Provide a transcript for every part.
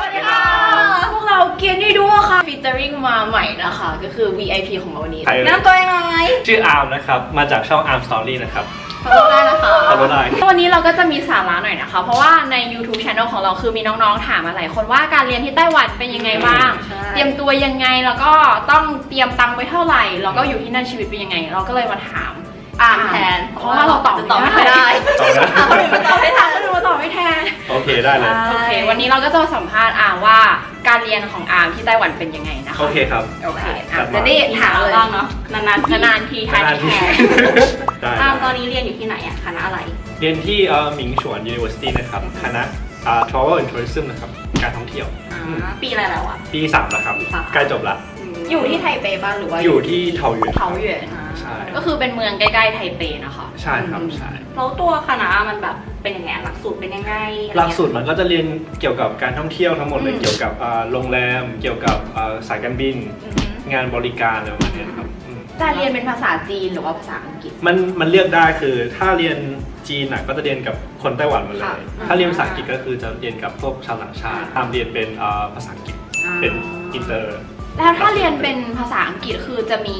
สวัสดีค่ะ พวกเราเกียร์นี่ด้วยค่ะฟีเจอริงมาใหม่นะคะ ก็คือ VIP ของเราวันนี้ใครเอ่ยแนะนำตัวเองหน่อยชื่ออาร์มนะครับ มาจากช่อง Arm Story นะครับ ขอบคุณได้นะคะ ขอบคุณได้วันนี้เราก็จะมีสาระหน่อยนะคะ เพราะว่าใน YouTube Channel ของเราคือมีน้องๆ ถามมาหลายคนว่าการเรียนที่ไต้หวันเป็นยังไงบ้างใช่เตรียมตัวยังไง แล้วก็ต้องเตรียมตังค์ไปเท่าไหร่ แล้วก็อยู่ที่นั่นชีวิตเป็นยังไง เราก็เลยมาถามอ่านแทน เพราะว่าเราตอบตอบไม่ได้ตอบไม่ได้อะคนอื่นมาตอบให้ทันก็เลยมา ตอบไม่แทน โอเคได้เลย โอเค วันนี้เราก็จะมาสัมภาษณ์อาร์มว่าการเรียนของอาร์มที่ไต้หวันเป็นยังไงนะคะ โอเคครับ โอเคจัอะดมาจะได้ถามเลยบ้างเนาะ นานๆทีนานๆทีทายนานที ที่แทนได้อ้าวตอนได้นี้เรียนอยู่ที่ไหนอะคณะอะไร เรียนที่เอ่อหมิงฉวน University นะครับ คณะอ่า Travel and Tourism นะครับ การท่องเที่ยว อ่า ปีอะไรแล้วอะปี3แล้วครับปีสามใกล้จบละ อยู่ที่ไทเปบ้างหรือว่าอยู่ที่เทาหยวน เทาหยวนอ่าใช่ ก็คือเป็นเมืองใกล้ๆไทเปนะคะใช่ครับใช่ แล้วตัวคณะมันแบบเป็นยังไงอะหลักสูตรเป็นยังไงอะไเงี้ย หลักสูตรมันก็จะเรียนเกี่ยวกับการท่องเที่ยวทั้งหมดเลยอืม เกี่ยวกับอ่าโรงแรม เกี่ยวกับอ่าสายการบินงานบริการอะไรประมาณเนี้ยครับอืมจะเรียนเป็นภาษาจีนหรือว่าภาษาอังกฤษ มันมันเลือกได้คือถ้าเรียนจีนอะก็จะเรียนกับคนไต้หวันหมาเลค่ะย ถ้าเรียนภาษาอังกฤษก็คือจะเรียนกับพวกชาวต่างชาติตามเรียนเป็นอ่าภาษาอังกฤษอ่าเป็นอินเตอร์ แล้วถ้าเรียนเป็นภาษาอังกฤษคือจะมี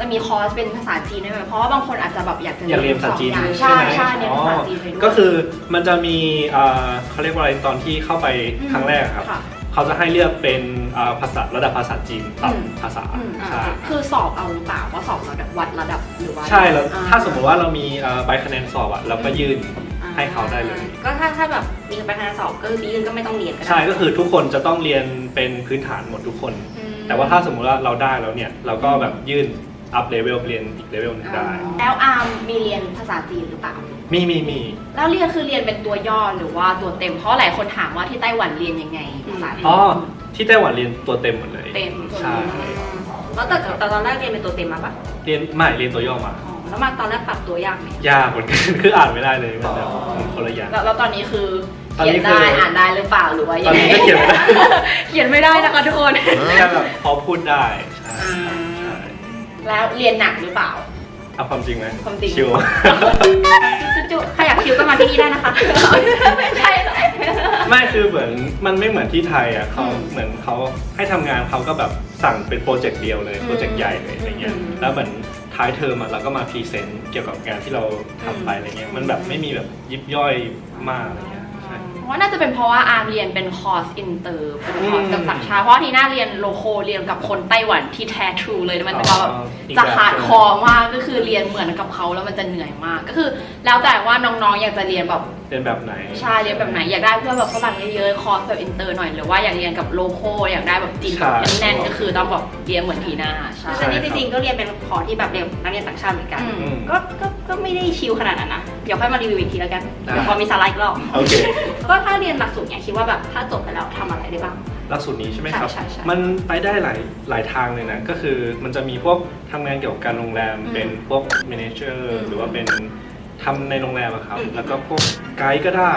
จะมีคอร์สเป็นภาษาจีนได้ไหมเพราะว่าบางคนอาจจะแบบอยากจะอยากเรียนภาษาจีนสองอย่งใช่ใช่ไหมใช่เรียนอ๋อภาษาจีนไปด้วย ก็คือมันจะมีอ่าเขาเรียกว่าอะไรตอนที่เข้าไปอืมครั้งแรกครับ ค่ะ เขาจะให้เลือกเป็นอ่าภาษาระดับภาษาจีนต่อืมำภาษาอืมใช่ คือสอบเอาหรือเปล่าว่าสอบระดับวัดระดับหรือว่า ใช่แล้วอ่ถ้าสมมติว่าเรามีอ่าใบคะแนนสอบอะเราก็ยื่นอ่ให้เขาได้เลย ก็ถ้าถ้าแบบมีไปคะแนนสอบก็คือปีอื่นก็ไม่ต้องเรียนก็ได้ใช่ก็คือทุกคนจะต้องเรียนเป็นพื้นฐานหมดทุกคนอืม แต่ว่าถ้าสมมุติว่าเราได้แล้วเนี่ย เราก็แบบยื่นอัพเลเวลเรียนอีกเลเวลหนึงได้ แล้วอาร์มมีเรียนภาษาจีนหรือเปล่า มีมีมี แล้วเรียนคือเรียนเป็นตัวย่อหรือว่าตัวเต็ม เพราะหลายคนถามว่าที่ไต้หวันเรียนยังไงภาษาจีนอ๋อ ที่ไต้หวันเรียนตัวเต็มหมดเลย เต็มใช่ แล้วแต่แต่ตอนแรกเรียนเป็นตัวเต็มมาปะเรียนไม่เรียนตัวย่อมา อ๋อแล้วมาตอนแรกปรับตัวยากไหมยากเหมือนกัน คืออ่านไม่ได้เลยมันแบบมันคนละอย่างแล้วแล้วตอนนี้คือ ตอนเขียนี้นคือได้อ่านได้หรือเปล่าหรือว่าตยัอนงไงนี้ก็เขียนไม่ได้เขียนไม่ได้นะคะทุกคน แค่แบบพอพูดได้ใช่ใช่แล้วเรียนหนักหรือเปล่า เอาความจริงไหมความจริง ชิว จุ๊ๆใครอยากคิวก็มาที่นี่ได้นะคะ ไม่ใช่เลยไม่คือเหมือนมันไม่เหมือนที่ไทยอะเขาอืมเหมือนเขาให้ทำงานเขาก็แบบสั่งเป็นโปรเจกต์เดียวเลยอืมโปรเจกต์ใหญ่เลยอะไรเงี้ยอืมแล้วเหมือนท้ายเทอมอะเราก็มาพรีเซนต์เกี่ยวกับงานที่เราทำไปอะไรเงี้ยมันแบบไม่มีแบบยิบย่อยมากอะไรเงี้ยใช่ เพราะว่าน่าจะเป็นเพราะว่าอาร์มเรียนเป็นคอร์สอินเตอร์เป็นคอร์สกับอืมต่างชาติเพราะว่าทีน่าเรียนโลโคเรียนกับคนไต้หวันที่แท้ทรูเลยมันจะแบบอ๋ออีกจะแบบฮาร์ดคอร์มากก็คือเรียนเหมือนกับเขาแล้วมันจะเหนื่อยมาก ก็คือ แล้วแต่ว่าน้องๆอยากจะเรียนแบบเรียนแบบไหนใช่เรียนแบบไหนอยากได้เพื่อนแบบฝรั่งเยอะๆคอร์สแบบอินเตอร์หน่อยหรือว่าอยากเรียนกับโลโคอยากได้แบบจีนแบบแน่นๆก็คือต้องแบบเรียนเหมือนทีน่าใช่คืออันนี้จริงๆก็เรียนเป็นคอร์สที่แบบเรียนนักเรียนต่างชาติเหมือนกันอืมอืมก็ก็ก็ไม่ได้ชิลขนาดนั้นนะ เดี๋ยวค่อยมารีวิวอีกทีแล้วกันได้เดี๋ยวพอมีสไลด์อีกรอบโอเค ก็ถ้าเรียนหลักสูตรเนี่ยคิดว่าแบบถ้าจบไปแล้วทำอะไรได้บ้าง หลักสูตรนี้ใช่ไหมครับ ใช่ใช่ใช่มันไปได้หลายหลายทางเลยนะ ก็คือมันจะมีพวกทำงานเกี่ยวกับการโรงแรม อืมเป็นพวก manager อืมหรือว่าเป็นทำในโรงแรมอะครับ อืม แล้วก็พวกไกด์ก็ได้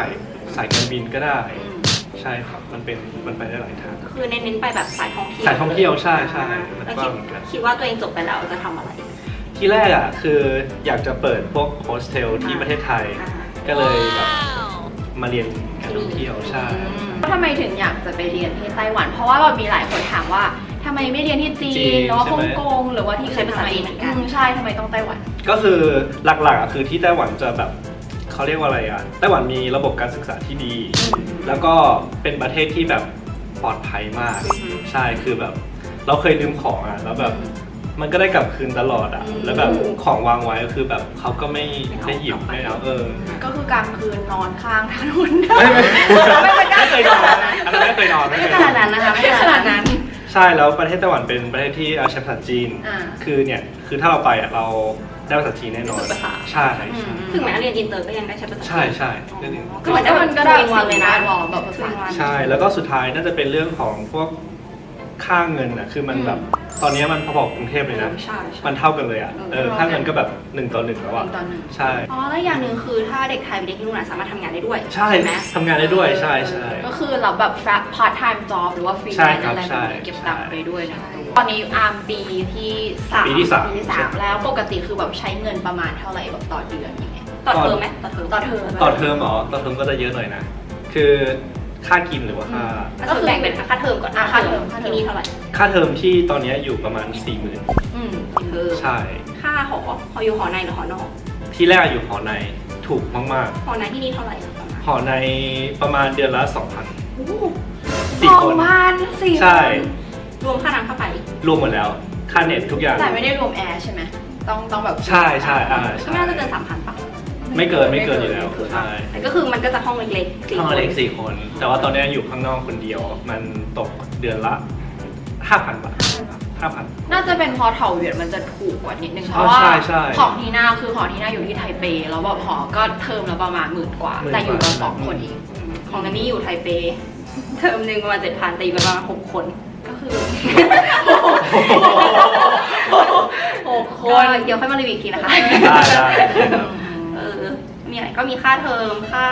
สายการบินก็ได้ อืมใช่ครับ มันเป็นมันไปได้หลายทางก็คือเน้นๆไปแบบสายท่องเที่ยวสายท่องเที่ยวใช่ใช่แล้วมันกคิว้าดงเหมือนกัน คิดว่าตัวเองจบไปแล้วจะทำอะไร ที่แรกอะคืออยากจะเปิดพวกโฮสเทลที่ประเทศไทยอ่าก็เลยแบบมาเรียนการท่องเที่ยวใช่ทำไมถึงอยากจะไปเรียนที่ไต้หวัน เพราะว่าเรามีหลายคนถามว่าทำไมไม่เรียนที่จีจีนนหรือว่าใช่ฮ่อไหมงกงหรือว่าที่ใช้อื่นภาษาทำไมจีนเหมือนกันอืมใช่ทำไมต้องไต้หวัน ก็คือหลักๆอะคือที่ไต้หวันจะแบบเขาเรียกว่าอะไรอะไต้หวันมีระบบการศึกษาที่ดี แล้วก็เป็นประเทศที่แบบปลอดภัยมากอือฮึใช่คือแบบ เราเคยลืมของอะแล้วแบบ มันก็ได้กลับคืนตลอดอะ แล้วแบบของวางไว้ก็คือแบบเขาก็ไม่ได้หยิบไม่เอาเออ ก็คือกลางคืนนอนข้างถนนไม่ไม่ไม่ไม่ไม่เคยนอนอันนั้นไม่เคยนอนไม่ไม่ใช่เคยขนอนนาดนั้นนะคะไม่ขนาดนั้น ใช่แล้วประเทศไต้หวันเป็นประเทศที่ใช้ภาษาจีนอ่าคือเนี่ยคือถ้าเราไปอะเราได้ภาษาจีนแน่นอนฝึกภาษาใช่อืใช่มถึงแม้เรียนอินเตอร์ก็ยังได้ใช้ภาษาใช่ใช่เรื่องนี้ก็เหมือนได้มันก็ได้สิ่งวันเลยนะหรอแบบภาษาใช่แล้วก็สุดท้ายน่าจะเป็นเรื่องของพวก ค่าเงินอะคือมันแบบตอนนี้มันพอๆกับกรุงเทพเลยนะใช่ใช่ มันเท่ากันเลยอะเออเออค่าเงินก็แบบหนึ่งต่อหนึ่งแล้วหอะนึ่งต่อหนึ่ง ใช่ อ๋อแล้วอย่างหนึ่งคือถ้าเด็กไทยเป็นเด็กที่นู่นนะสามารถทำงานได้ด้วยใช่ไหมทำงานได้ด้วยใช่ใช่ ก็คือเราแบบพาร์ทไทม์จ็อบหรือว่าฟรีใช่แลนซ์ครับอะไรแบบใช่นี้เก็บตังค์ใช่ไปด้วยนะตอนนี้อาร์มปีที่สามปีที่สามปีที่สามแล้วปกติคือแบบใช้เงินประมาณเท่าไหร่แบบต่อเดือนอย่างเงี้ยต่อเทอมไหมต่อเทอมต่อเทอมต่อเทอมเหรอต่อเทอมก็จะเยอะหน่อยนะ คือ ค่ากินหรือว่าค่า ก็คือแบ่งเป็นค่าเทอมก่อนอะค่าเทอมค่าเทอมที่นี่เท่าไหร่ค่าเทอมที่ตอนนี้อยู่ประมาณ4ี่หมื่นอืมเออใช่ ค่าหอหออยู่หอในหรือหอนอก ที่แรกอยู่หอในถูกมากหอในที่นี่เท่าไหร่อะประมาณๆ หอในประมาณเดือนละ 2,000 โอ้โหสี่คนสองพันสี่ใช่ รวมค่าน้ำค่าไฟรวมหมดแล้ว ค่าเน็ตทุกอย่าง แต่ไม่ได้รวมแอร์ใช่ไหมต้องต้องแบบใช่ใช่อ่าก็ใช่ไม่น่าจะเกินสามพันป่ะ ไม่เกินไม่เกินอยู่แล้วใช่ แต่ก็คือมันก็จะห้องเล็กๆสี่ห้องคนเล็กสี่คน แต่ว่าตอนนี้อยู่ข้างนอกคนเดียว มันตกเดือนละ5,000บาท5,000น่าจะเป็นเพอเถาเหวียนมันจะถูกกว่านิดนึงอ๋อเพราะว่าใช่ใช่ของทีน่าคือของทีน่าอยู่ที่ไทเป แล้วแบบหอก็เทอมละประมาณหมื่นกว่า หมื่นแต่อยู่กันกว่าสองคนเองของนันนี่อยู่ไทเป เทอมหนึ่งประมาณเจ็ดพันตีไปประมาณหกคน ก็คือหกคก็นเดี๋ยวค่อยมารีวิวอีกทีนะคะ ได้ได้ครับเออ มีอะไรก็มีค่าเทอมค่า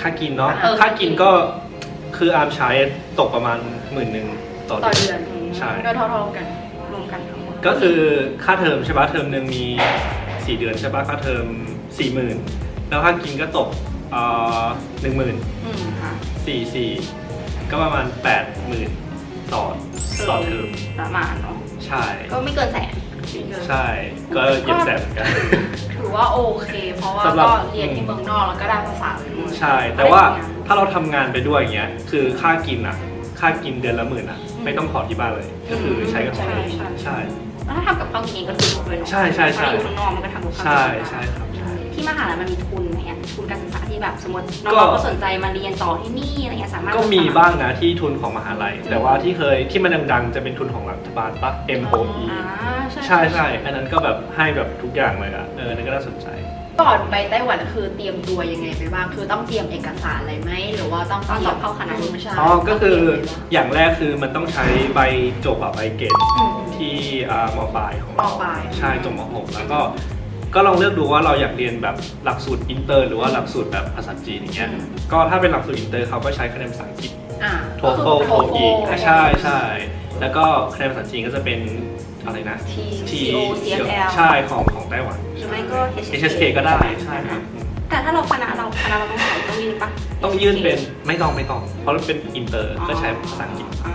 ค่ากินเนาะ เออ ค่ากินก็คืออาร์มใช้ตกประมาณหมื่นหนึ่งต่อต่อเดืเดืออน นใช่ ก็เท่าๆกันรวมกันทั้งหมดก็คือค่าเทอมใช่ปะเทอมหนึ่งมี4เดือนใช่ปะค่าเทอม4 0,000แล้วค่ากินก็ตกเอ่อหนึ่งหมื่นอืมค่ะสี่สี่ก็ประมาณแปดหมื่นต่อต่อเทอมประมาณเนาะ ใช่ ก็ไม่เกินแสน ใช่ ก็เหยียบแสบเหมือนกัน ถือว่าโอเค เพราะว่าสำหรับ ก็เรียนที่เมืองนอกแล้วก็ได้ภาษาไปด้วยใช่ แต่ว่าถ้าเราทำงานไปด้วยอย่างเงี้ย คือค่ากินอะ ค่ากินเดือนละหมื่นอะ ไม่ต้องขอที่บ้านเลย ก็คือใช้กับของเองใช่ แล้วถ้าทำกับข้าวกินเองก็ถูกด้วยเนาะใช่ใช่ใช่ถ้าอยู่ข้างนอกมันก็ทำกับข้าวใช่กินได้ ใช่ครับใช่ ที่มหาลัยมันมีทุนอะไรเงี้ยทุนการศึกษาที่แบบสมมติก็น้องๆก็สนใจมาเรียนต่อที่นี่อะไรเงี้ยสามารถก็มีบ้างนะที่ทุนของมหาลัย แต่ว่าที่เคยที่มันดังๆจะเป็นทุนของรัฐบาลปะ MOE อ่าใช่ใช่ใช่อันนั้นก็แบบให้แบบทุกอย่างเลยอะเออนั่นก็น่าสนใจก่อนไปไต้หวันคือเตรียมตัวยังไงไปบ้างคือต้องเตรียมเอกสารอะไรไหมหรือว่าต้องตอนสอบเข้าคณะใช่อ๋อก็คือต้งเตรียมอะไรบ้างอย่างแรกคือมันต้องใช้ใบจบอะใบเกรดอืมที่อ่ามปลายของเรามปลายใช่จบมหกแล้วก็ ก็ลองเลือกดูว่าเราอยากเรียนแบบหลักสูตรอินเตอร์ หรือว่าหลักสูตรแบบภาษาจีนอย่างเงี้ยอืมก็ถ้าเป็นหลักสูตรอินเตอร์เขาก็ใช้คะแนนภาษาอังกฤษอ่าโทเฟลโทอีกใช่ใช่แล้วก็คะแนนภาษาจีนก็จะเป็นอะไรนะที T CO CFL ใช่ของของไต้หวันหรือไม่ก็ HSK ก็ได้ใช่ครับแต่ถ้าเราคณะเราคณะเราต้องสอบต้องยื่นปะต้องยื่นเป็นไม่ต้องไม่ต้อง เพราะมันเป็นอินเตอร์ก็ใช้ภาษาอังกฤษอ่าใช่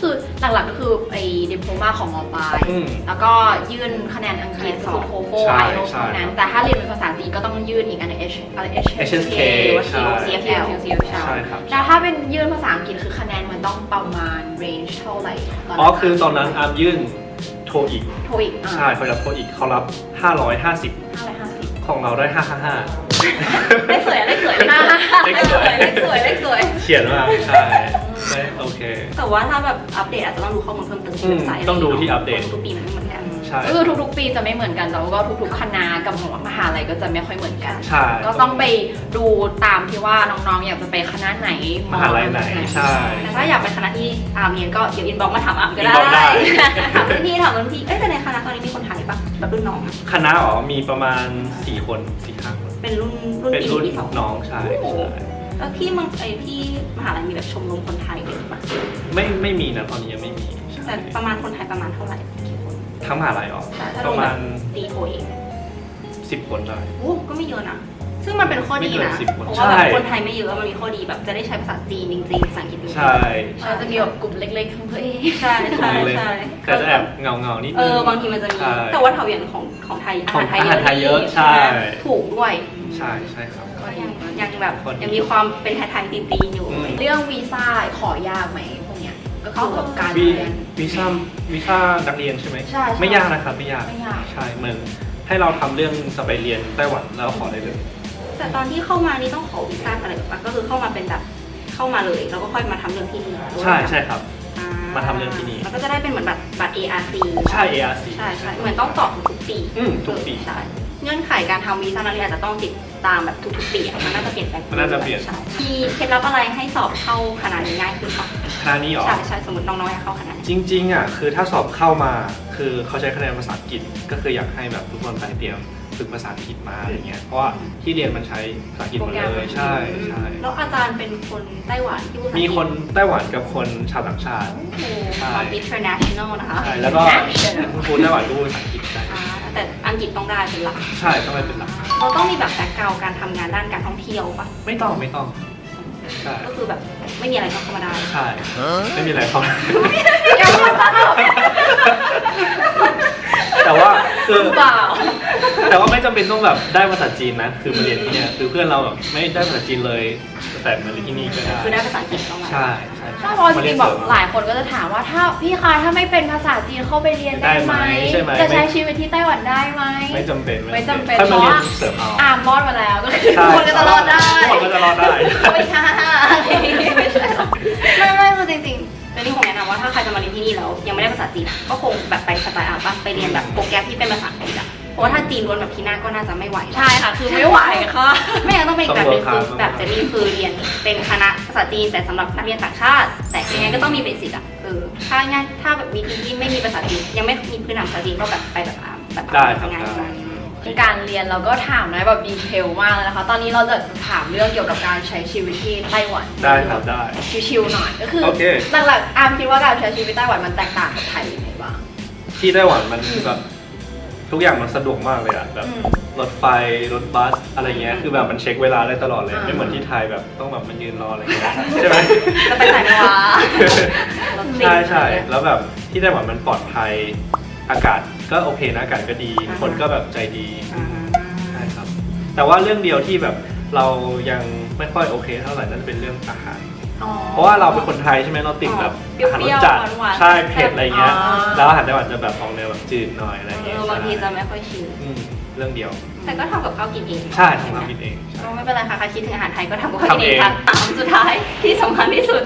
คือหลักๆก็คือไอ้ดิโพมาของมปลายอืมแล้วก็ยื่นคะแนนอังกฤษคะแนนสสออบบโทโฟใช่ไอโอใช่เท่านั้น แต่ถ้าเรียนเป็นภาษาจีนก็ต้องยื่นอีกอันหนึง H อะไร HSK หรือว่าใช่ CFL CFL ใช่ครับ แล้วถ้าเป็นยื่นภาษาอังกฤษคือคะแนนมันต้องประมาณ range เท่าไหร่ตนอ๋อคือตอนนั้นอาร์มยื่นโทอีก โทอีกใช่เขารับโทอีกเขารับ 550 ห้าร้อยห้าสิบของเราได้ 555 เลขสวยอะเลขสวยอ่าเลขสวยเลขสวยเลขสวยเขียนมาใช่ได้โอเค แต่ว่าถ้าแบบอัปเดตอาจจะต้องดูข้อมูลเพิ่มเติมที่เว็บไซต์อืมต้องดูที่อัปเดต ทุกปีมันไม่เหมือนกัน ใช่ ก็คือทุกๆ ปีจะไม่เหมือนกันแต่ว่าก็ทุกๆ คณะกับมหาลัยก็จะไม่ค่อยเหมือนกัน ใช่ ก็ต้องไปดูตามที่ว่าน้องๆ อยากจะไปคณะไหนมหาลัยไหน ใช่ แต่ถ้าอยากไปคณะที่อาร์มเรียนก็เดี๋ยวอินบ็อกมาถามอาร์มก็ได้ inbox ได้ ถามรุ่นพี่ถามรุ่นพี่เอ้ยแต่ในคณะตอนนี้มีคนไทยปะแบบรุ่นน้องอะคณะอ๋อมีประมาณ 4 คน4ห้าคน เป็นรุ่นรุ่นเป็นปีรุ่นที่สอง น้องใช่โอ้ใช่ แล้วที่เมึงไอที่มหาลัยมีแบบชมรมคนไทยด้วยปะไม่ไม่มีนะตอนนี้ยังไม่มีใช่แต่ประมาณคนไทยประมาณเท่าไหร่กี่คนทั้งมหาลัยอ๋อถ้าปลงระแบมาบณตีโทเอง10คนได้ โอ้ก็ไม่เยอะนะ ซึ่งมันเป็นข้อดีนะไม่เกิน10คนเพราะว่าแบบใช่ คนไทยไม่เยอะมันมีข้อดีแบบจะได้ใช้ภาษาจีนจริงๆภาษาอังกฤษจริงๆใช่เราจะมีแบบกลุ่มเล็กๆของตัวเองใช่ใช่เลยใช่ แต่จะแอบเงาเงาๆนิดเอนึงอบางทีมันจะมีใช่แต่ว่าเถาเหวียนของของไทยอาขอหางรไทยเยอาหารไทยเยอะอะใช่ไหมถูกด้วย ใช่ใช่ครับก็ ยังยังแบบข้อดียังมีความเป็นไทยๆตีๆอยู่ อืม เรื่องวีซ่าขอยากไหมพวกเนี้ยก็คือแบบการวีเรียน วีซ่าวีซ่านักเรียนใช่ไหมใช่ใช่ไม่ยากนะครับไม่ยากไม่ยาก ใช่เหมือนให้เราทำเรื่องจะไปเรียนไต้หวันแล้วขอได้เลย แต่ตอนที่เข้ามานี่ต้องขอวีซ่าอะไรปะก็คือเข้ามาเป็นแบบเข้ามาเลยแล้วก็ค่อยมาทำเรื่องที่นี่ใช่ใช่ครับ อ่มาทำเรื่องที่นี่ แล้วก็จะได้เป็นเหมือนแบบบัตร ARC ใช่ ARC ใช่ใช่เหมือนต้องต่อทุกๆปีอืมทุกปี ใช่ เงื่อนไขการทำวีซ่านักเรียนอาจจะต้องติดตามแบบทุกๆปีอะมันน่าจะเปลี่ยนแปลงมันน่าจะเปลี่ยน ใช่มีเคล็ดลับอะไรให้สอบเข้าคณะนี้ง่ายขึ้นปะคณะนี้เหรอ ใช่ใช่สมมติน้องๆอยากเข้าคณะนี้จริงๆอะคือถ้าสอบเข้ามาคือเขาใช้คะแนนภาษาอังกฤษ ก็คืออยากให้แบบทุกคนไปเตรียมฝึกภาษาอังกฤษมาอะไรเงี้ยเพราะว่าที่เรียนมันใช้ภาษาอังกฤษหมดเลยใช่ใช่แล้วอาจารย์เป็นคนไต้หวันที่พูดภาษามีอังกฤษคนไต้หวันกับคนชาวต่างชาติ โอ้โหใช่ความ international นะคะ ใช่แล้วก็ ครูไต้หวันก็พูดภาษาอังกฤษได้ อ่า แต่อังกฤษต้องได้เป็นหลัก ใช่ต้องไปเป็นหลัก เราต้องมีแบบแบ็กกราวการทำงานด้านการท่องเที่ยวปะไม่ต้องไม่ต้อง ใช่ ก็คือแบบไม่มีอะไรก็เข้ามาได้ใช่ ไม่มีอะไรเขาแต่ว่าคือ เปล่า แต่ว่าไม่จำเป็นต้องแบบได้ภาษาจีนนะ คือมาเรียนที่เนี่ยคือเพื่อนเราแบบไม่ได้ภาษาจีนเลย แต่มาเรียนที่นี่ก็ได้คือได้ภาษาอังกฤษเข้ามาใช่ใช่ถ้าพอจริงๆแบบหลายคนก็จะถามว่าถ้าพี่คะถ้าไม่เป็นภาษาจีนเข้าไปเรียนได้ไหมได้ไหมใช่ไหมจะใช้ชีวิตที่ไต้หวันได้ไหมไม่จำเป็นไม่จำเป็นถ้ามาเรียนเพราะว่าเสริมเอาอ่านรอดมาแล้วก็คือใช่ทุกคนก็จะรอดได้ทุกคนก็จะรอดได้ไม่ใช่ไม่ใช่หรอกไม่ไม่คือจริงๆเรนนี่คงแนะนำว่าถ้าใครจะมาเรียนที่นี่แล้วยังไม่ได้ภาษาจีนอะก็คงแบบไปสไตล์อาร์ตป่ะไปเรียนแบบโปรแกรมที่เป็นภาษาอังกฤษอะ เพราะว่าถ้าจีนล้วนแบบพี่หน้าก็น่าจะไม่ไหว ใช่ค่ะ คือไม่ไหวค่ะ ไม่งั้นต้องเป็นอีกแบบหนึงต้องคือ work hard แบบเจนนี่คือเรียนเป็นคณะภาษาจีนแต่สำหรับนักเรียนต่างชาติ แต่ยังไงก็ต้องมีเบสิกอะเออถ้าง่ายถ้าแบบมีทีมที่ไม่มีภาษาจีนยังไม่มีพื้นฐานภาษาจีนก็แบบไปแบบอาร์มแบบได้ครับง่ายได้กว่าการเรียนเราก็ถามนะแบบดีเทลมากเลยนะคะ ตอนนี้เราจะถามเรื่องเกี่ยวกับการใช้ชีวิตที่ไต้หวันได้ครับได้ ชิวๆหน่อยก็คือโอเค หลักๆอาร์มคิดว่าการใช้ชีวิตไต้หวันมันแตกต่างกับไทยยังไงบ้าง ที่ไต้หวันมันแบบ ทุกอย่างมันสะดวกมากเลยอะแบบอืม รถไฟรถบัสอะไรเงี้ยคือแบบมันเช็คเวลาได้ตลอดเลย อ่า ไม่เหมือนที่ไทยแบบต้องแบบมันยืนรออะไรเงี้ยใช่ไหม จะไปไหนไม่วะ รถติด ใช่ใช่แล้วแบบที่ไต้หวันมันปลอดภัยอากาศก็โอเคนะอากาศก็ดี อ่าฮะ คนก็แบบใจดีอ่าใช่ครับ แต่ว่าเรื่องเดียวที่แบบเรายังไม่ค่อยโอเคเท่าไหร่นั่นเป็นเรื่องอาหารอ๋อ เพราะว่าเราเป็นคนไทยใช่ไหมเราติดแบบเปรี้ยวอาหารๆรสจัดหวานๆใช่เผ็ดอะไรเงี้ยอ่า แล้วอาหารไต้หวันจะแบบออกแนวแบบจืดหน่อยอะไรเอเงี้ยอบางทีใช่จะไม่ค่อยชินอืมเรื่องเดียวแต่ก็ทำกับข้าวกินเองใช่ทำความกินเองใช่ ก็ไม่เป็นไรค่ะใครคิดถึงอาหารไทยก็ทำกับข้าวกินเองทำเองค่ะตามสุดท้ายที่สำคัญที่สุด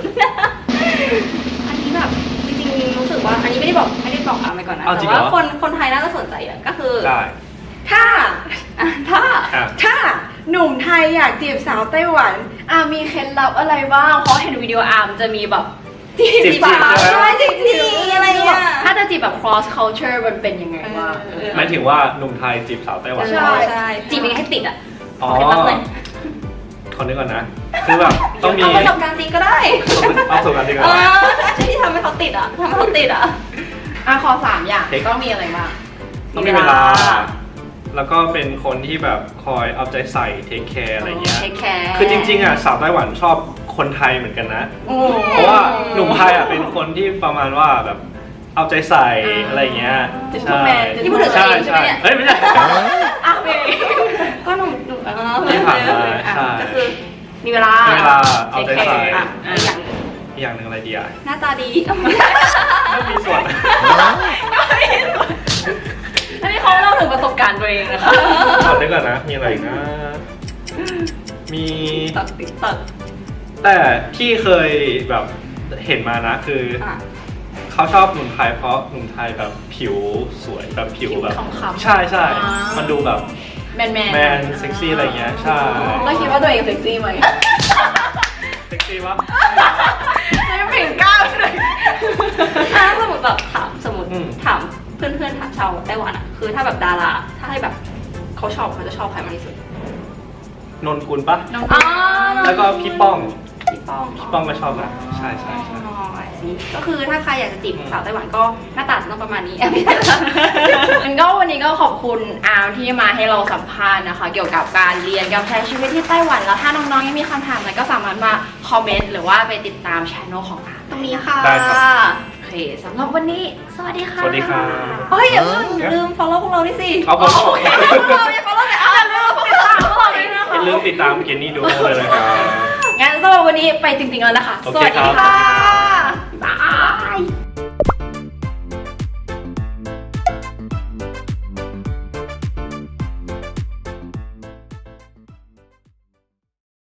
อันนี้แบบจริงๆรู้สึกว่าอันนี้ไม่ได้บอกไม่ได้บอกอาไปก่อนนะเอาจริแต่งเหรอ ว่าคนคนไทยน่าจะสนใจอะก็คือ ได้ถ้า อะถ้าอะถ้าหนุ่มไทยอยากจีบสาวไต้หวันอามีเคล็ดลับอะไรบ้างเพราะเห็นวิดีโออาร์มจะมีแบบจีบจีบสาวใช่ไหม ใช่จีบจีบอะไรเงี้ย ถ้าจะจีบแบบ cross culture มันเป็นยังไงบ้างเออ หมายถึงว่าหนุ่มไทยจีบสาวไต้หวัน ใช่ใช่จีบยังไงให้ติดอะอ๋อเคล็ดลับเลยขอนึกก่อนนะ คือแบบต้องมีเอาประสบการณ์จริงก็ได้เอาประสบการณ์ดีกเอว่าอที่ทำให้เขาติดอะทำให้เขาติดอะอะขอสามอย่างเทค ต้องมีอะไรบ้าง ต้องมีเวลา แล้วก็เป็นคนที่แบบคอยเอาใจใส่เทคแคร์อะไรเงี้ย เทคแคร์คือจริงๆอะสาวไต้หวันชอบคนไทยเหมือนกันนะโอ้เพราะว่าหนุ่มไทยอะเป็นคนที่ประมาณว่าแบบเอาใจใส่อะไรเงี้ยจะพูดใช่แมนนี่พูดถึงตัวเองใช่ไหมเนี่ยเอ้ยไม่ใช่อ้าวเองก็หนุ่มหนุ่มเออที่ผ่านมาอะใช่ก็คือมีเวลามีเวลาเอาใจใส่อะอีกอย่างอีกอย่างหนึ่งอะไรดีอะหน้าตาดีไม่มีส่วนอันนี้เขา การณ์ตัวเองนะคะขอนึกก่อนนะ มีอะไรอีกนะ มี ตัดติ๊กตัดแต่ที่เคยแบบเห็นมานะคือออะ เขาชอบหนุ่มไทยเพราะหนุ่มไทยแบบผิวสวยแบบผิวแบบ ผิวขาวๆใช่ใช่อ่ามั มันดูแบบแมนแมนแมนเซ็กซี่อะไรเงี้ยใช่แล้วคิดว่าตัวเองเซ็กซี่ไหมเซ็กซี่ปะ ไม่เปลี่ยนก้าวเลยถ้าสมมติแบบถามสมมติอืม ถาม ชาวไต้หวันอะคือถ้าแบบดาราถ้าให้แบบเขาชอบเขาจะชอบใครมากที่สุดนนกุลปะน้องอ๋อแล้วก็พี่ป้องพี่ป้องพี่ป้องก็ชอบนะใช่ใช่ใช่อ๋อไอ้สิก็คือถ้าใครอยากจะจีบอืมสาวไต้หวันก็หน้าตาต้องประมาณนี้ไม่ใช่เหรองั้นก็วันนี้ก็ขอบคุณอาร์มที่มาให้เราสัมภาษณ์นะคะ เกี่ยวกับการเรียนการใช้ชีวิตที่ไต้หวันแล้วถ้าน้องๆยังมีคำถามอะไรก็สามารถมาคอมเมนต์หรือว่าไปติดตามช anel ของอาร์มตรงนี้ค่ะ ได้ครับโอเค สำหรับวันนี้ สวัสดีค่ะสวัสดีครับ เฮ้ยอย่าเพิ่งลืม follow พวกเราด้วยสิเอาผมโอเคเราอย่า follow แต่อะลืมติดตามพวกเราด้วยนะคะอย่าลืมติดตามเกนนี่ดูเลยนะครับ งั้นสำหรับวันนี้ไปจริงๆแล้วนะคะ โอสเควัสดีครับค่ะบ๊ายบาย